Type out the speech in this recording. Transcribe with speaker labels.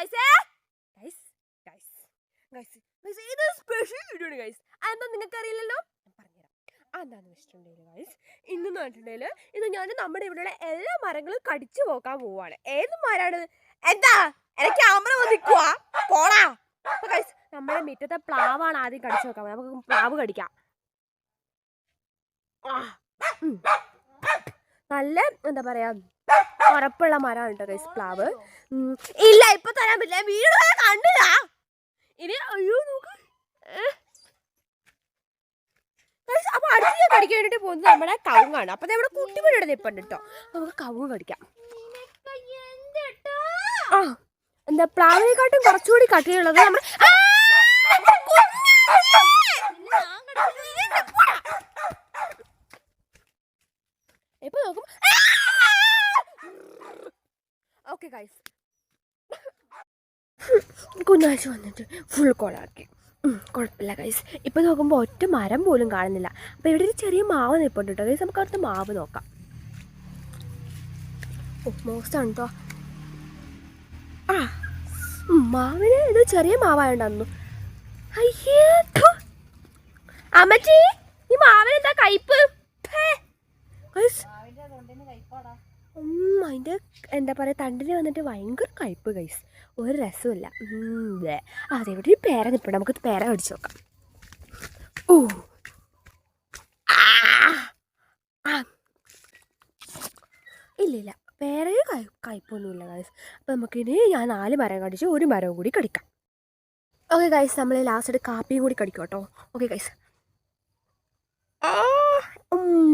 Speaker 1: ഗൈസേ guys guys guys guys ഇത് special video ആണ് guys അതെന്താ നിങ്ങൾക്ക് അറിയില്ലല്ലോ ഞാൻ പറഞ്ഞുതരാം. അതെന്താന്ന് വെച്ചിട്ടുണ്ടെങ്കിൽ ഗൈസ് ഇന്ന് പറഞ്ഞിട്ടുണ്ടെങ്കിൽ ഇത് ഞാൻ നമ്മുടെ ഇവിടെയുള്ള എല്ലാ മരങ്ങളും കടിച്ചു പോക്കാൻ പോവാണ്. ഏത് മരമാണ് എന്താ? എനിക്ക് ക്യാമറ വന്നിക്കുവാ പോടാ. അപ്പൊ ഗൈസ് നമ്മുടെ മുറ്റത്തെ പ്ലാവാണ് ആദ്യം കടിച്ചു നോക്കാൻ നമുക്ക് പ്ലാവ് കടിക്കാം. നല്ല എന്താ പറയാ ഉറപ്പുള്ള മരമാണ് കേട്ടോ ഗൈസ് പ്ലാവ്. ഇല്ല ഇപ്പൊ തരാൻ പറ്റില്ല. വീട് കണ്ടില്ല. ഇനി അയ്യോ നോക്ക്. അപ്പൊ അടുത്ത് കടിക്കാൻ വേണ്ടിട്ട് പോകുന്നത് നമ്മുടെ കവുങ്ങാണ്. അപ്പൊ നമ്മുടെ കുട്ടിമണിയുടെ നിപ്പുണ്ട് കേട്ടോ നമുക്ക് കവുങ്ങ് കടിക്കാം ആ എന്താ പ്ലാവിനെക്കാട്ടും കുറച്ചുകൂടി കട്ടിയുള്ളത് നമ്മുടെ! ഇപ്പൊ നോക്കും ഓക്കെ ഗൈസ് കുഞ്ഞാഴ്ച വന്നിട്ട് ഫുൾ കോളാക്കി കുഴപ്പമില്ല ഗൈസ് ഇപ്പം നോക്കുമ്പോൾ ഒറ്റ മരം പോലും കാണുന്നില്ല. അപ്പോൾ ഇവിടെ ഒരു ചെറിയ മാവ് നിൽപ്പുണ്ട് കേട്ടോ. ഗൈസ് നമുക്ക് അവിടുത്തെ മാവ് നോക്കാം. മോശമാണ് കേട്ടോ ആ മാവിന് ഇത് ചെറിയ മാവായോണ്ടാന്നു അയ്യേ. അമ്മച്ചി ഈ മാവിന് എന്താ കയ്പ് ഗൈസ് അതിന്റെ എന്താ പറയുക തണ്ടിന് വന്നിട്ട് ഭയങ്കര കയ്പ്പ് കൈസ് ഒരു രസമില്ല അതെവിടെ. ആ, ഒരു പേര നിൽപ്പുണ്ട് നമുക്ക് പേര കടിച്ചു നോക്കാം. ഓ ആ. ആ. ഇല്ല പേരയിൽ കയ് കയ്പൊന്നുമില്ല ഗൈസ് അപ്പം നമുക്കിനി ഞാൻ നാല് മരം കടിച്ച് ഒരു മരവും കൂടി കടിക്കാം. ഓക്കെ ഗൈസ് നമ്മൾ ലാസ്റ്റ് കാപ്പിയും കൂടി കടിക്കും കേട്ടോ. ഓക്കെ ഗൈസ് ഉറപ്പ്